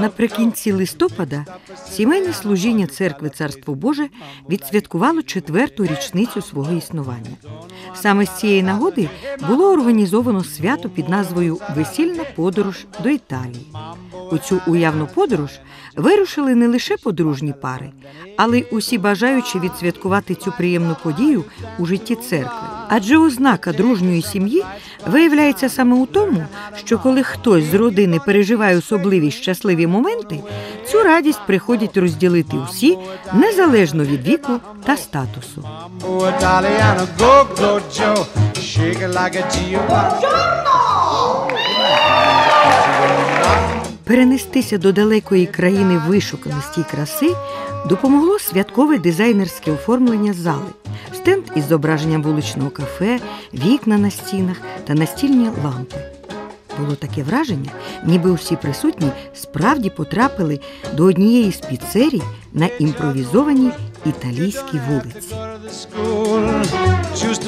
Наприкінці листопада сімейне служіння церкви Царство Боже відсвяткувало четверту річницю свого існування. Саме з цієї нагоди було організовано свято під назвою Весільна подорож до Італії. У цю уявну подорож вирушили не лише подружні пари, але й усі бажаючі відсвяткувати цю приємну подію у житті церкви. Адже ознака дружньої сім'ї виявляється саме у тому, що коли хтось з родини переживає особливі щасливі моменти, цю радість приходять розділити усі незалежно від віку та статусу. Перенестися до далекої країни вишуканості й краси допомогло святкове дизайнерське оформлення зали, стенд із зображенням вуличного кафе, вікна на стінах та настільні лампи. Було таке враження, ніби усі присутні справді потрапили до однієї з піцерій на імпровізованій італійській вулиці. Choose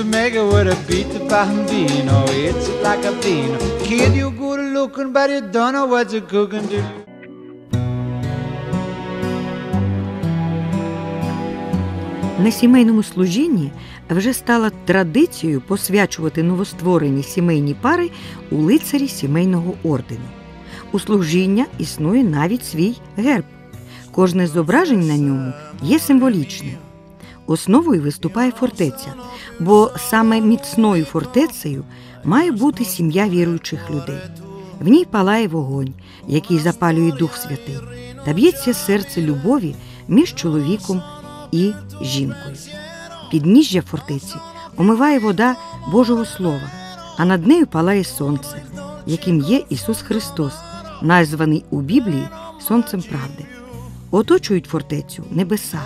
На сімейному служінні вже стала традицією посвячувати новостворені сімейні пари у лицарі сімейного ордену. У служіння існує навіть свій герб. Кожне зображень на ньому є символічним. Основою виступає фортеця, бо саме міцною фортецею має бути сім'я віруючих людей. В ній палає вогонь, який запалює Дух Святий, та б'ється серце любові між чоловіком і жінкою. Підніжжя фортеці омиває вода Божого Слова, а над нею палає сонце, яким є Ісус Христос, названий у Біблії Сонцем правди. Оточують фортецю небеса,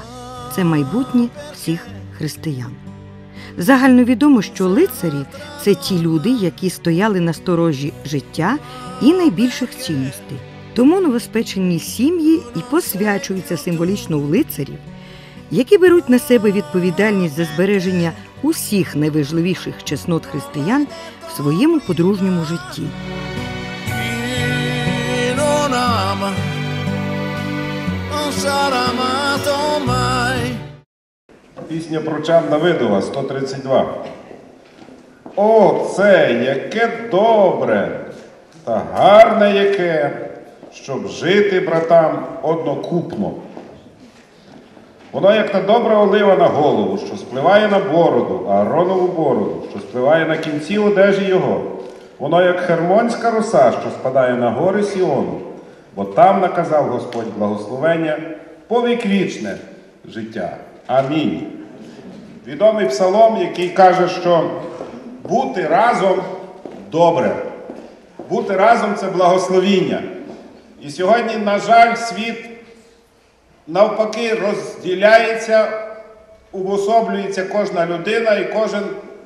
це майбутнє всіх християн. Загальновідомо, що лицарі це ті люди, які стояли на сторожі життя і найбільших цінностей. Тому новоспечені сім'ї і посвячуються символічно у лицарів, які беруть на себе відповідальність за збереження усіх найважливіших чеснот християн в своєму подружньому житті. Пісня про Чан Давидова 132. О, це яке добре та гарне яке, щоб жити братам однокупно. Воно як та добра олива на голову, що спливає на бороду, Ааронову бороду, що спливає на кінці одежі його. Воно як хермонська роса, що спадає на гори Сіону, бо там наказав Господь благословення повіковічне життя. Амінь. Відомий псалом, який каже, що бути разом добре. Бути разом це благословіння. І сьогодні, на жаль, світ навпаки розділяється, уособлюється кожна людина і кожен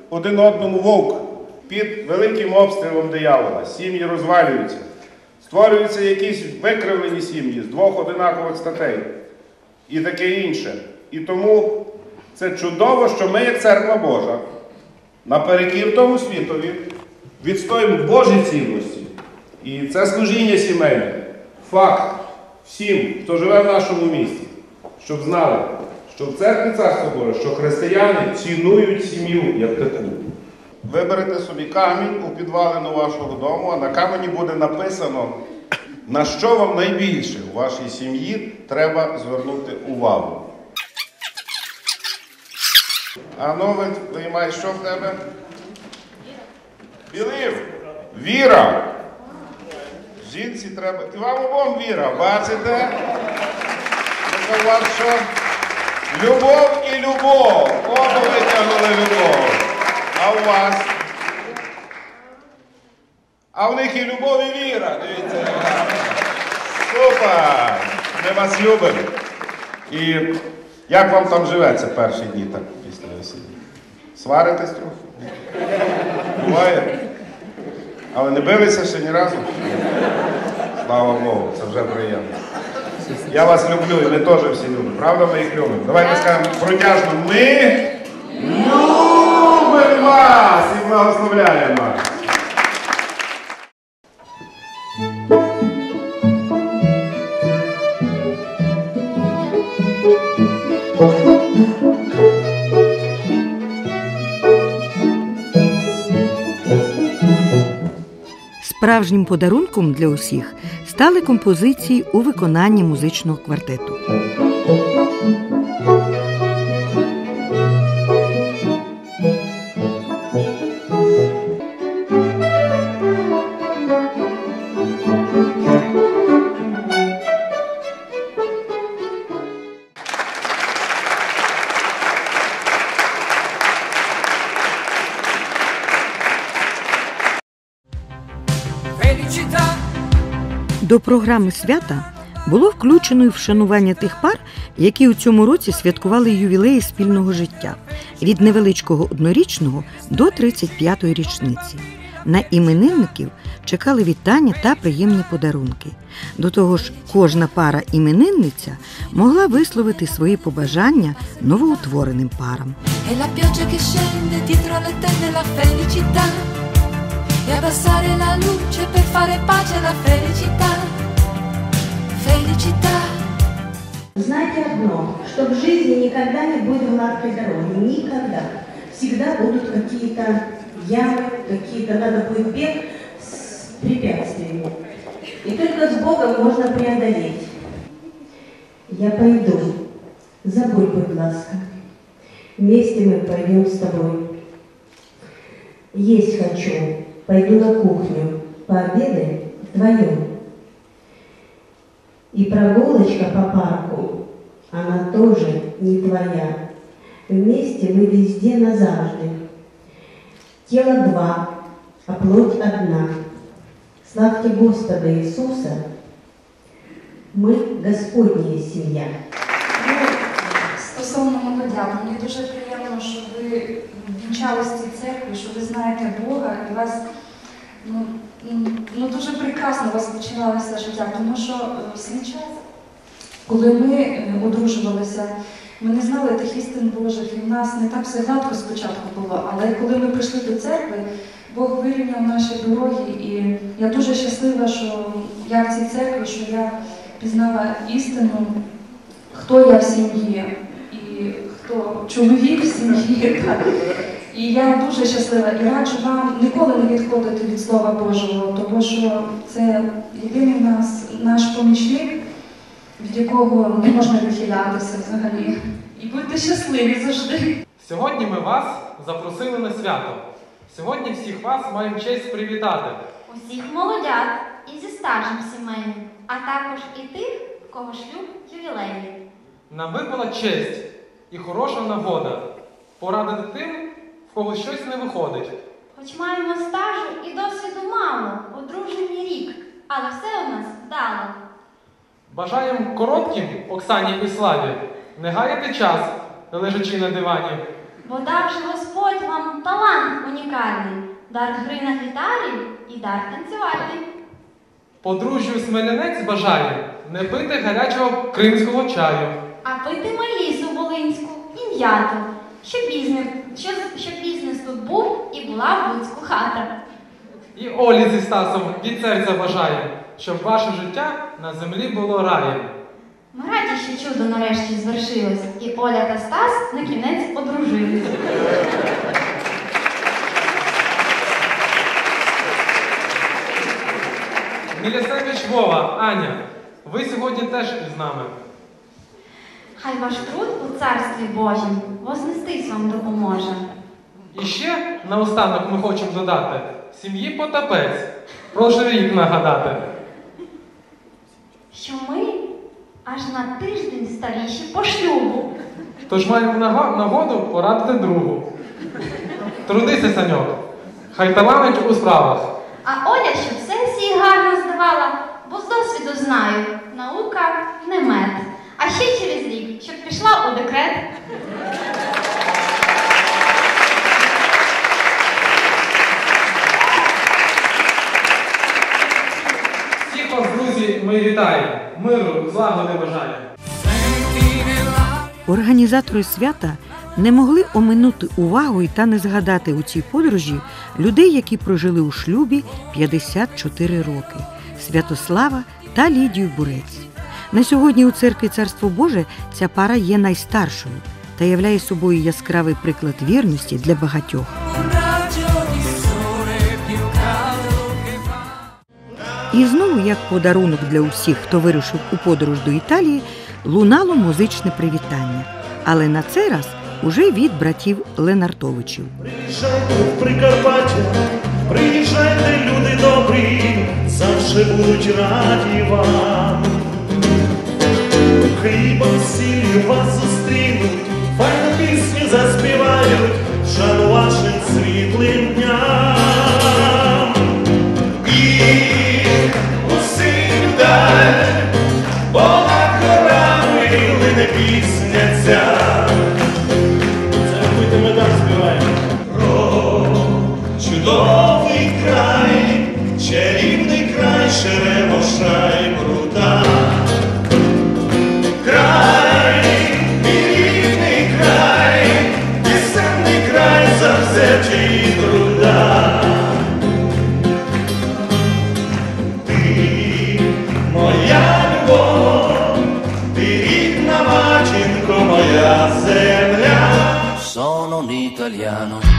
один одному вовк під великим обстрілом диявола. Сім'ї розвалюються. Створюються якісь викривлені сім'ї з двох одинакових статей і таке інше. І тому це чудово, що ми, як церква Божа, наперекір тому світові, відстоїмо Божі цінності. І це служіння сімейне. Факт всім, хто живе в нашому місті, щоб знали, що в церкві Царства Боже, що християни цінують сім'ю як таку. Виберете собі камінь у підвалину вашого дому, а на камені буде написано, на що вам найбільше у вашій сім'ї треба звернути увагу. А ну, ви, виймай, що в тебе? Білив. Віра. Жінці треба. І вам обом віра, бачите? Це що? Любов і любов. Оба витягнули любов. А у вас? А в них і любов, і віра. Дивіться. Супер! Ми вас любимо. І як вам там живеться перші дні так після весілля? Сваритесь трохи? Буває? Але не билися ще ні разу? Слава Богу, це вже приємно. Я вас люблю, і ми теж всі любимо. Правда, ми їх любимо. Давайте скажемо протяжно. Ми любимо вас і благословляємо. Справжнім подарунком для усіх стали композиції у виконанні музичного квартету. До програми свята було включено і вшанування тих пар, які у цьому році святкували ювілеї спільного життя від невеличкого однорічного до 35-ї річниці. На іменинників чекали вітання та приємні подарунки. До того ж, кожна пара іменинниця могла висловити свої побажання новоутвореним парам. E abbassare la luce per fare pace Знайте одно, что в жизни никогда не будет гладкой дороги. Никогда. Всегда будут какие-то ямы, какие-то надо будет бег с препятствиями. И только с Богом можно преодолеть. Я пойду. Забудь, будь ласка. Вместе мы пойдем с тобой. Есть хочу. Пойду на кухню. Пообедаем вдвоем. И прогулочка по парку, она тоже не твоя. Вместе мы везде назавжди. Тело два, а плоть одна. Славьте Господа Иисуса, мы Господняя семья. Ну, Стосовно молодят, мені дуже приємно, що ви вінчались в цій церкві, що ви знаєте Бога і вас ну, ну, ну, дуже прекрасно у вас починалося життя, тому що е, в свій час, коли ми е, одружувалися, ми не знали тих істин Божих, і в нас не так все гладко спочатку було, але коли ми прийшли до церкви, Бог вирівняв наші дороги, і я дуже щаслива, що я в цій церкві, що я пізнала істину, хто я в сім'ї і хто чоловік в сім'ї. І я дуже щаслива і раджу вам ніколи не відходити від Слова Божого, тому що це єдиний нас наш помічник, від якого не можна відхилятися взагалі. І будьте щасливі завжди. Сьогодні ми вас запросили на свято. Сьогодні всіх вас маємо честь привітати. Усіх молодят і зі старшим сімейним, а також і тих, в кого шлюб ювілейний. Нам випала честь і хороша нагода порадити тим, в кого щось не виходить. Хоч маємо стажу і досвіду мало, одружені рік, але все у нас вдало. Бажаємо коротким Оксані і Славі не гаяти час, лежачи на дивані. Бо дав же Господь вам талант унікальний, дар гри на гітарі і дар танцювальний. Подружжю Смелянець бажає не пити гарячого кримського чаю. А пити Малісу Волинську і м'яту, щоб бізнес, щоб, щоб бізнес тут був і була в Луцьку хата. І Олі зі Стасом від серця бажає, щоб ваше життя на землі було раєм. Ми раді, що чудо нарешті звершилось, і Оля та Стас на кінець одружились. Мілісевич Вова, Аня, ви сьогодні теж із нами. Хай ваш труд у царстві Божім вознестись вам допоможе. І ще наостанок ми хочемо додати сім'ї Потапець. Прошу рік нагадати. Що ми аж на тиждень старіші по шлюбу. Тож маємо нагоду порадити другу. Трудися, Саньок. Хай таланить у справах. А Оля, щоб сесії гарно здавала, бо з досвіду знаю, наука не мед. А ще через рік, щоб пішла у декрет. Всіх вас, друзі, ми вітаємо. Миру, злагоди бажаємо. Організатори свята не могли оминути увагою та не згадати у цій подорожі людей, які прожили у шлюбі 54 роки Святослава та Лідію Бурець. На сьогодні у церкві Царство Боже ця пара є найстаршою та являє собою яскравий приклад вірності для багатьох. І знову, як подарунок для усіх, хто вирушив у подорож до Італії, лунало музичне привітання. Але на цей раз уже від братів Ленартовичів. Приїжджайте в Прикарпаття, приїжджайте, люди добрі, завжди будуть раді вам. Чудовий край, чарівний край, Шеремоша і прута. Край, мій край, пісенний край завзяті труда. Ти моя любов, ти рідна матінко, моя земля. Sono un.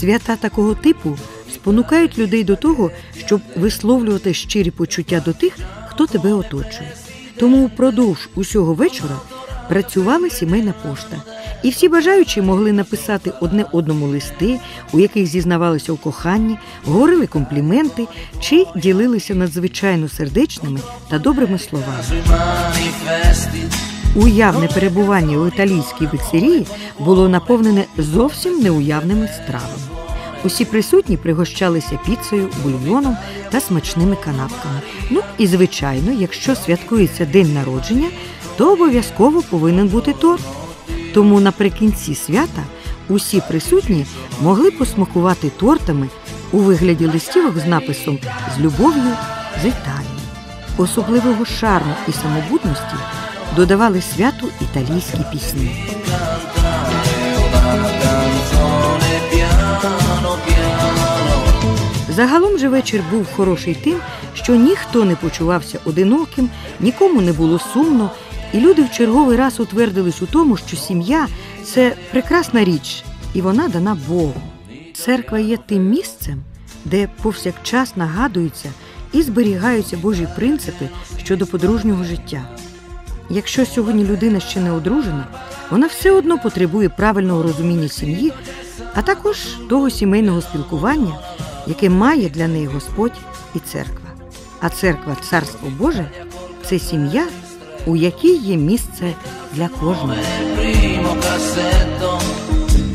Свята такого типу спонукають людей до того, щоб висловлювати щирі почуття до тих, хто тебе оточує. Тому впродовж усього вечора працювала сімейна пошта, і всі бажаючі могли написати одне одному листи, у яких зізнавалися у коханні, говорили компліменти чи ділилися надзвичайно сердечними та добрими словами. Уявне перебування у італійській піцерії було наповнене зовсім неуявними стравами. Усі присутні пригощалися піцею, бульйоном та смачними канапками. Ну і звичайно, якщо святкується день народження, то обов'язково повинен бути торт. Тому наприкінці свята усі присутні могли посмакувати тортами у вигляді листівок з написом з любов'ю з Італії. Особливого шарму і самобутності додавали святу італійські пісні. Загалом же вечір був хороший тим, що ніхто не почувався одиноким, нікому не було сумно, і люди в черговий раз утвердились у тому, що сім'я це прекрасна річ, і вона дана Богу. Церква є тим місцем, де повсякчас нагадуються і зберігаються Божі принципи щодо подружнього життя. Якщо сьогодні людина ще не одружена, вона все одно потребує правильного розуміння сім'ї, а також того сімейного спілкування, яке має для неї Господь і церква. А церква, царство Боже це сім'я, у якій є місце для кожного. primo cassetto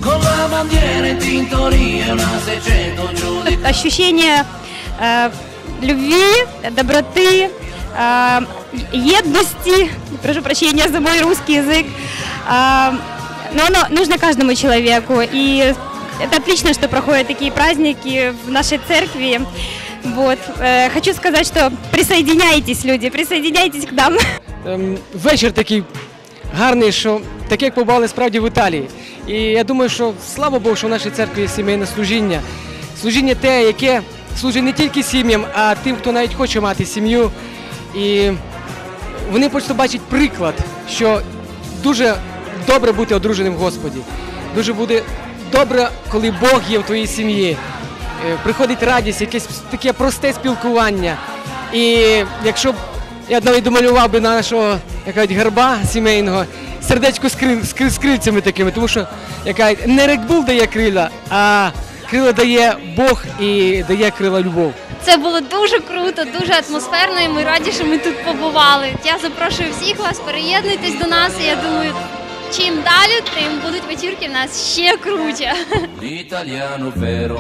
con la bandiera in tintoria una 600 giù di ощущение э, любви, доброты, э, едности, прошу прощения за мой русский язык, Э, но оно нужно каждому человеку, и это отлично, что проходят такие праздники в нашей церкви. Вот. Э, Хочу сказать, что присоединяйтесь, люди, присоединяйтесь к нам. Вечір такий гарний, що таке, як побували справді в Італії. І я думаю, що слава Богу, що в нашій церкві є сімейне служіння. Служіння те, яке служить не тільки сім'ям, а тим, хто навіть хоче мати сім'ю. І вони просто бачать приклад, що дуже добре бути одруженим в Господі. Дуже буде добре, коли Бог є в твоїй сім'ї. Е, Приходить радість, якесь таке просте спілкування. І якщо б я навіть домалював би нашого як кажуть, герба сімейного, сердечко з, крил, крильцями такими, тому що яка не рекбул дає крила, а крила дає Бог і дає крила любов. Це було дуже круто, дуже атмосферно, і ми раді, що ми тут побували. Я запрошую всіх вас, переєднуйтесь до нас. І я думаю, чим далі, тим будуть вечірки в нас ще круче. l'italiano vero